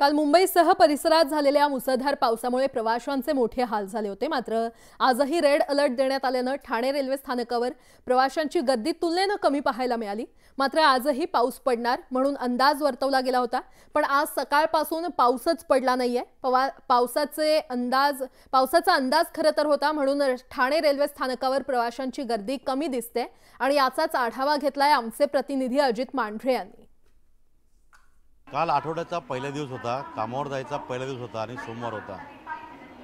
काल मुंबईसह परिसरात झालेल्या मुसळधार पावसामुळे प्रवाशांचे मोठे हाल झाले होते. मात्र आजही रेड अलर्ट देण्यात आल्यानं ठाणे रेल्वे स्थानकावर प्रवाशांची गर्दी तुलनेनं कमी पाहायला मिळाली. मात्र आजही पाऊस पडणार म्हणून अंदाज वर्तवला गेला होता. पण आज सकाळपासून पाऊसच पडला नाहीये. पवा पावसाचे अंदाज पावसाचा अंदाज खरं तर होता म्हणून ठाणे रेल्वे स्थानकावर प्रवाशांची गर्दी कमी दिसते आणि याचाच आढावा घेतलाय आमचे प्रतिनिधी अजित मांढरे यांनी. काल आठवड्याचा पहिला दिवस होता कामावर जायचा पहिला दिवस होता आणि सोमवार होता.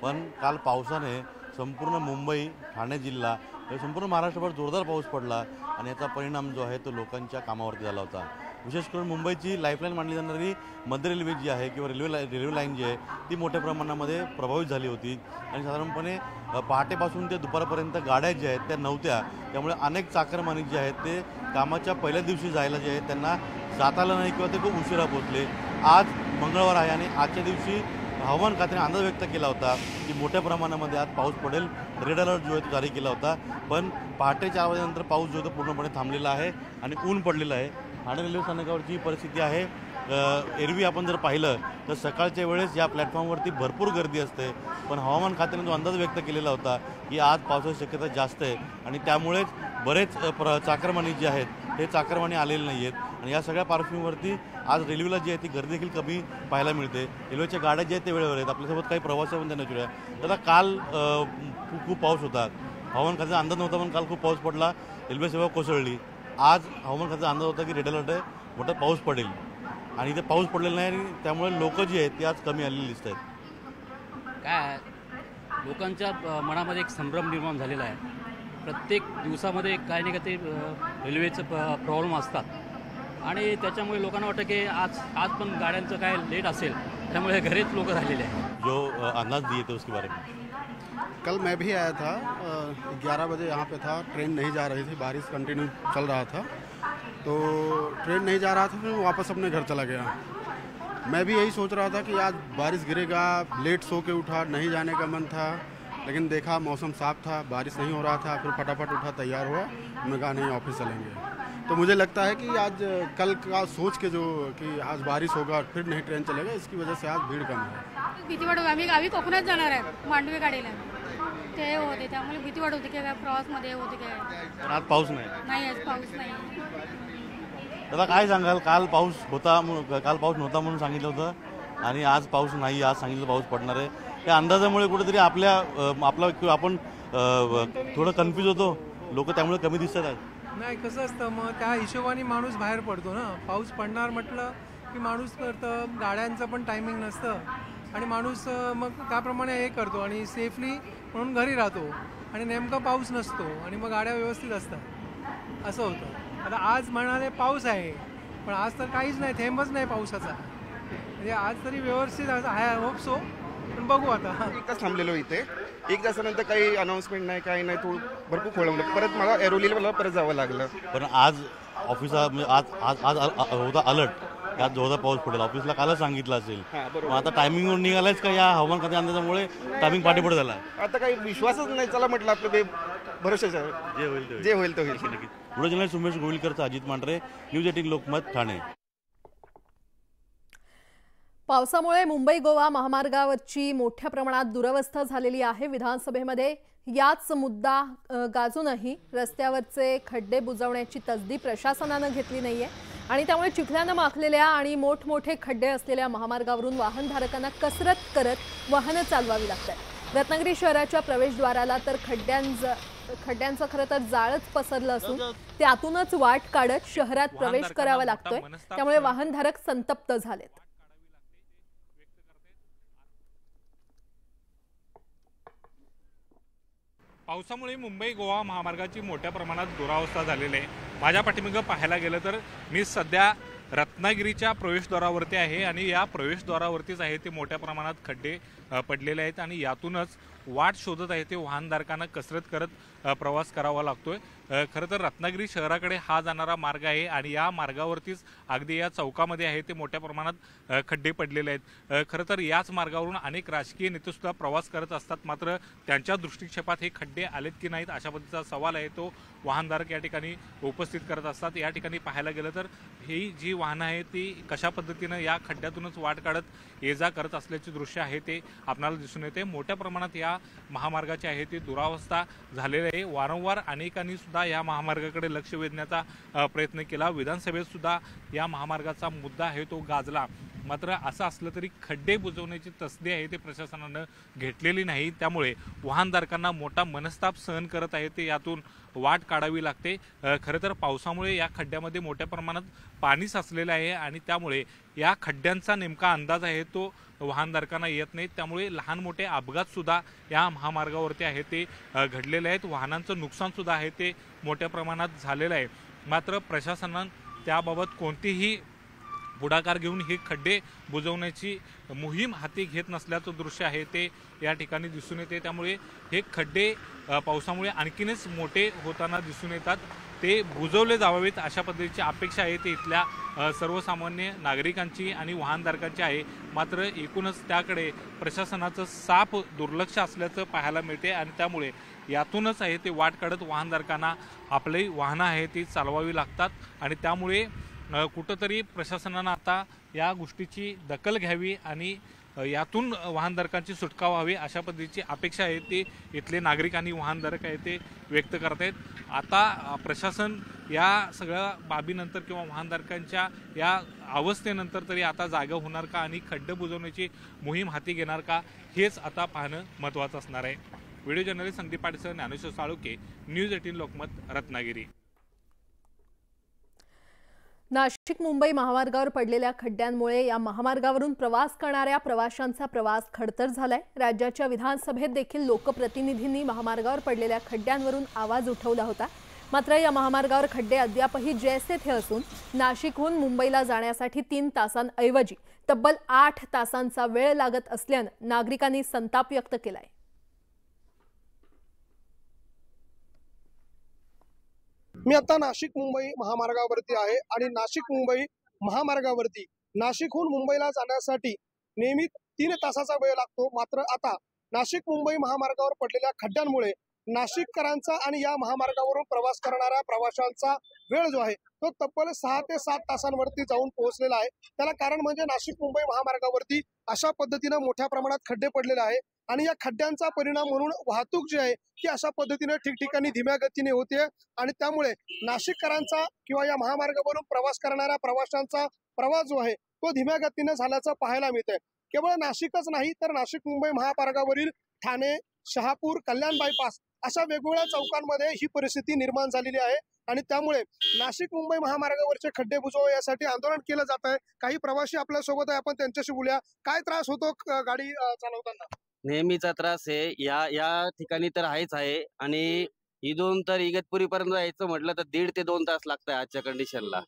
पण काल पावसाने संपूर्ण मुंबई ठाणे जिल्हा हे संपूर्ण महाराष्ट्रभर जोरदार पाऊस पडला आणि याचा परिणाम जो आहे तो लोकांच्या कामावरती झाला होता. विशेष करून मुंबईची लाईफलाईन मानली जाणारी मध्य रेल्वे जी आहे किंवा रेल्वे ला रेल्वे लाईन जी आहे ती मोठ्या प्रमाणामध्ये प्रभावित झाली होती. आणि साधारणपणे पहाटेपासून ते दुपारपर्यंत गाड्या ज्या आहेत त्या नव्हत्या. त्यामुळे अनेक चाकरमानी जे आहेत ते कामाच्या पहिल्या दिवशी जायला जे आहे त्यांना जाता आलं नाही किंवा ते खूप उशिरा पोहोचले. आज मंगळवार आहे आणि आजच्या दिवशी हवामान खात्याने अंदाज व्यक्त केला होता की मोठ्या प्रमाणामध्ये आज पाऊस पडेल. रेड अलर्ट जो आहे तो जारी केला होता. पण पहाटे चार वाजेनंतर पाऊस जो आहे तो पूर्णपणे थांबलेला आहे आणि ऊन पडलेलं आहे. ठाणे रेल्वे स्थानकावरची ही परिस्थिती आहे. एरवी आपण जर पाहिलं तर सकाळच्या वेळेस या प्लॅटफॉर्मवरती भरपूर गर्दी असते. पण हवामान खात्याने जो अंदाज व्यक्त केलेला होता की आज पावसाची शक्यता जास्त आहे. आणि त्यामुळेच बरेच प्र चाकरमानी जे आहेत हे चाकरमानी आलेले नाही आहेत आणि या सगळ्या पार्श्वभूमीवरती आज रेल्वेला जी आहे ती गर्दी देखील कमी पाहायला मिळते. रेल्वेच्या गाड्या ज्या आहेत ते वेळेवर आहेत. आपल्यासोबत काही प्रवासी पण त्यांना विचारूया दादा काल खूप खूप पाऊस होता. हवामान खात्याचा अंदाज नव्हता पण काल खूप पाऊस पडला. रेल्वे सेवा कोसळली. आज हवामान खात्याचा अंदाज होता की रेड अलर्ट आहे. मोठा पाऊस पडेल. आणि इथे पाऊस पडलेला नाही आणि त्यामुळे लोक जी आहेत ती आज कमी आलेली दिसत आहेत. काय लोकांच्या मनामध्ये एक संभ्रम निर्माण झालेला आहे. प्रत्येक दिवसामध्ये काही ना काही ते रेल्वेचं प्रॉब्लेम असतात. आणि त्याच्यामुळे लोकांना वाटतं की आज आज पण गाड्यांचं काय लेट असेल त्यामुळे घरीच लोक राहिलेले आहेत. जो अंदाज दिए थे उसके बारे में? कल मैं भी आया था ग्यारह बजे यहाँ पे था ट्रेन नहीं जा रही थी बारिश कंटिन्यू चल रहा था। तो ट्रेन नहीं जा रहा था फिर मैं वापस अपने घर चला गया। मैं भी यही सोच रहा था कि आज बारिश गिरेगा लेट सो के उठा नहीं जाने का मन था लेकिन देखा मौसम साफ़ था बारिश नहीं हो रहा था फिर फटाफट उठा तैयार हुआ मैं कहा नहीं ऑफ़िस चलेंगे। तो मुझे लगता है कि आज कल का सोच के जो कि आज बारिश होगा फिर नहीं ट्रेन चलेगा इसकी वजह से आज भीड़ कम है। भीती वाटत आम्ही गावी कोकणात जाणार आहे मांडवी गाडीला. ते होते त्यामुळे भीती वाटत होती की काय प्रवासमध्ये होते काय. आज पाऊस नाही. नाही आज पाऊस नाही. दादा काय सांगाल? काल पाऊस होता म्हणून- काल पाऊस नव्हता म्हणून सांगितलं होतं. आणि आज पाऊस नाही आज सांगितलं पाऊस पडणार आहे. त्या अंदाजामुळे कुठेतरी आपल्या आपला किंवा आपण थोडं कन्फ्यूज होतो. लोक त्यामुळे कमी दिसतात आज नाही कसं असतं मग त्या हिशोबाने माणूस बाहेर पडतो ना. पाऊस पडणार म्हटलं की माणूस करतं गाड्यांचं पण टायमिंग नसतं. आणि माणूस मग त्याप्रमाणे हे करतो आणि सेफली म्हणून घरी राहतो. आणि नेमका पाऊस नसतो आणि मग गाड्या व्यवस्थित असतात. असं होतं. आता आज म्हणाले पाऊस आहे पण आज तर काहीच नाही थेंबच नाही पावसाचा. म्हणजे आज तरी व्यवस्थित आहे होप सो पण बघू आता. एक थांबलेलो इथे. एक तासानंतर काही अनाऊन्समेंट नाही काही नाही थोडं भरपूर खोळंबलं. परत मला एरोलीला मला परत जावं लागलं. पण आज ऑफिसा म्हणजे आज आज आज होता अलर्ट आज जोरदार पाऊस पडेल. ऑफिसला कालच सांगितलं असेल. मग आता टायमिंगवर निघालायच का या हवामान खात्या अंदाजामुळे टायमिंग पाठीपुढे झाला? आता काही विश्वासच नाही. चला म्हटलं आपलं बे भरोशाचं जे होईल ते होईल. जे होईल ते होईल. पुढे जिल्ह्यात सुमेश गोविलकरचा अजित मांढरे न्यूज एटीन लोकमत ठाणे. पावसामुळे मुंबई गोवा महामार्गावरची मोठ्या प्रमाणात दुरवस्था झालेली आहे. विधानसभेमध्ये याच मुद्दा गाजूनही रस्त्यावरचे खड्डे बुजवण्याची तसदी प्रशासनानं घेतली नाहीये. आणि त्यामुळे चिखल्यानं माखलेल्या आणि मोठमोठे खड्डे असलेल्या महामार्गावरून वाहनधारकांना कसरत करत वाहनं चालवावी लागतात. रत्नागिरी शहराच्या प्रवेशद्वाराला तर खड्ड्यांच खड्ड्यांचं खरं तर जाळच पसरलं असून त्यातूनच वाट काढत शहरात प्रवेश करावा लागतोय. त्यामुळे वाहनधारक संतप्त झालेत. पावसामुळे मुंबई गोवा महामार्गाची मोठ्या प्रमाणात दुरावस्था झालेली आहे. माझ्या पाठीमागं पाहायला गेलं तर मी सध्या रत्नागिरीच्या प्रवेशद्वारावरती आहे आणि या प्रवेशद्वारावरतीच आहे ते मोठ्या प्रमाणात खड्डे पडलेले आहेत आणि यातूनच वाट शोधत आहे ते वाहनधारकांना कसरत करत प्रवास करावा लागतोय. खरं तर रत्नागिरी शहराकडे हा जाणारा मार्ग आहे आणि या मार्गावरतीच अगदी या चौकामध्ये आहे ते मोठ्या प्रमाणात खड्डे पडलेले आहेत. खरं तर याच मार्गावरून अनेक राजकीय नेतेसुद्धा प्रवास करत असतात. मात्र त्यांच्या दृष्टिक्षेपात हे खड्डे आलेत की नाहीत अशा पद्धतीचा सवाल आहे. तो वाहनधारक या ठिकाणी उपस्थित करत असतात. या ठिकाणी पाहायला गेलं तर ही जी वाहनं आहेत ती कशा पद्धतीनं या खड्ड्यातूनच वाट काढत ये जा करत असल्याचे दृश्य आहे ते आपणाला दिसून येते. मोठ्या प्रमाणात या महामार्गाची आहे ती दुरावस्था झालेली आहे. वारंवार अनेकांनी सुद्धा या महामार्गाकडे लक्ष वेधण्याचा प्रयत्न केला. विधानसभेत सुद्धा या महामार्गाचा मुद्दा आहे तो गाजला. मात्र असं असलं तरी खड्डे बुजवण्याची तसदी आहे ते प्रशासनानं घेतलेली नाही. त्यामुळे वाहनधारकांना मोठा मनस्ताप सहन करत आहे ते यातून वाट काढावी लागते. खरं तर पावसामुळे या खड्ड्यामध्ये मोठ्या प्रमाणात पाणी साचलेलं आहे आणि त्यामुळे या खड्ड्यांचा नेमका अंदाज आहे तो वाहनधारकांना येत नाही. त्यामुळे लहान मोठे अपघातसुद्धा या महामार्गावरती आहे ते घडलेले आहेत. वाहनांचं नुकसानसुद्धा आहे ते मोठ्या प्रमाणात झालेलं आहे. मात्र प्रशासनानं त्याबाबत कोणतीही पुढाकार घेऊन हे खड्डे बुजवण्याची मोहीम हाती घेत नसल्याचं दृश्य आहे. ते या ठिकाणी दिसून येते. त्यामुळे हे खड्डे पावसामुळे आणखीनच मोठे होताना दिसून येतात. ते बुजवले जावावेत अशा पद्धतीची अपेक्षा आहे. ते इथल्या सर्वसामान्य नागरिकांची आणि वाहनधारकांची आहे. मात्र एकूणच त्याकडे प्रशासनाचं साफ दुर्लक्ष असल्याचं पाहायला मिळते आणि त्यामुळे यातूनच आहे ते वाट काढत वाहनधारकांना आपली वाहनं आहे ती चालवावी लागतात. आणि त्यामुळे कुठंतरी प्रशासनानं आता या गोष्टीची दखल घ्यावी आणि यातून वाहनधारकांची सुटका व्हावी अशा पद्धतीची अपेक्षा आहे ती इथले नागरिक आणि वाहनधारक आहे ते व्यक्त करत आहेत आता प्रशासन या सगळ्या बाबीनंतर किंवा वाहनधारकांच्या या अवस्थेनंतर तरी आता जागा होणार का आणि खड्डे बुजवण्याची मोहीम हाती घेणार का हेच आता पाहणं महत्त्वाचं असणार आहे. व्हिडिओ जर्नलिस्ट संदीप पाटीसह ज्ञानेश्वर साळुके न्यूज एटीन लोकमत रत्नागिरी. नाशिक मुंबई महामार्गावर पडलेल्या खड्ड्यांमुळे या महामार्गावरून प्रवास करणाऱ्या प्रवाशांचा प्रवास खडतर झालाय. राज्याच्या विधानसभेत देखील लोकप्रतिनिधींनी महामार्गावर पडलेल्या खड्ड्यांवरून आवाज उठवला होता. मात्र या महामार्गावर खड्डे अद्यापही जैसे थे असून नाशिकहून मुंबईला जाण्यासाठी तीन तासांऐवजी तब्बल आठ तासांचा वेळ लागत असल्यानं नागरिकांनी संताप व्यक्त केलाय. मी आता नाशिक मुंबई महामार्गावरती आहे आणि नाशिक मुंबई महामार्गावरती. नाशिकहून मुंबईला जाण्यासाठी नेहमी तीन तासाचा वेळ लागतो. मात्र आता नाशिक मुंबई महामार्गावर पडलेल्या खड्ड्यांमुळे नाशिककरांचा आणि या महामार्गावरून प्रवास करणाऱ्या प्रवाशांचा वेळ जो आहे तो तब्बल सहा ते सात तासांवरती जाऊन पोहोचलेला आहे. त्याला कारण म्हणजे नाशिक मुंबई महामार्गावरती अशा पद्धतीनं मोठ्या प्रमाणात खड्डे पडलेले आहे आणि या खड्ड्यांचा परिणाम म्हणून वाहतूक जी आहे ती अशा पद्धतीने ठिकठिकाणी धीम्या गतीने होते आणि त्यामुळे नाशिककरांचा किंवा या महामार्गावरून प्रवास करणाऱ्या प्रवाशांचा प्रवास जो आहे तो धीम्या गतीने झाल्याचं पाहायला मिळतंय. केवळ नाशिकच नाही तर नाशिक मुंबई महामार्गावरील ठाणे शहापूर कल्याण बायपास अशा वेगवेगळ्या चौकांमध्ये ही परिस्थिती निर्माण झालेली आहे. आणि त्यामुळे नाशिक मुंबई महामार्गावरचे खड्डे बुजवा यासाठी आंदोलन केलं जात आहे काही प्रवासी आपल्यासोबत आहे आपण त्यांच्याशी बोलूया. काय त्रास होतो गाडी चालवताना? नेहमीचा त्रास आहे या या ठिकाणी तर आहेच आहे. आणि इथून तर इगतपुरी पर्यंत जायचं म्हटलं तर दीड ते दोन तास लागत आहे आजच्या कंडिशनला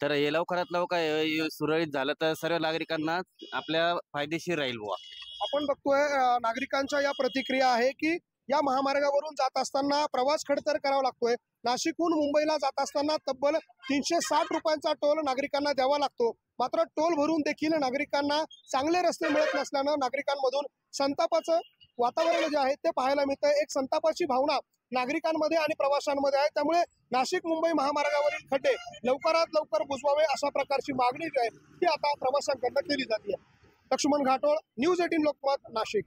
तर हे लवकरात लवकर सुरळीत झालं तर सर्व नागरिकांना आपल्या फायदेशीर राहील बुवा. आपण बघतोय नागरिकांच्या या प्रतिक्रिया आहे की या महामार्गावरून जात असताना प्रवास खडतर करावा लागतोय. नाशिकहून मुंबईला जात असताना तब्बल तीनशे साठ रुपयांचा टोल नागरिकांना द्यावा लागतो. मात्र टोल भरून देखील नागरिकांना चांगले रस्ते मिळत नसल्यानं नागरिकांमधून संतापाचं वातावरण जे आहे ते पाहायला मिळतं एक संतापाची भावना नागरिकांमध्ये आणि प्रवाशांमध्ये आहे. त्यामुळे नाशिक मुंबई महामार्गावरील खड्डे लवकरात लवकर बुजवावे अशा प्रकारची मागणी जी आहे ती आता प्रवाशांकडनं केली जाते. Laxman Ghatol news eighteen Lokmat Nashik.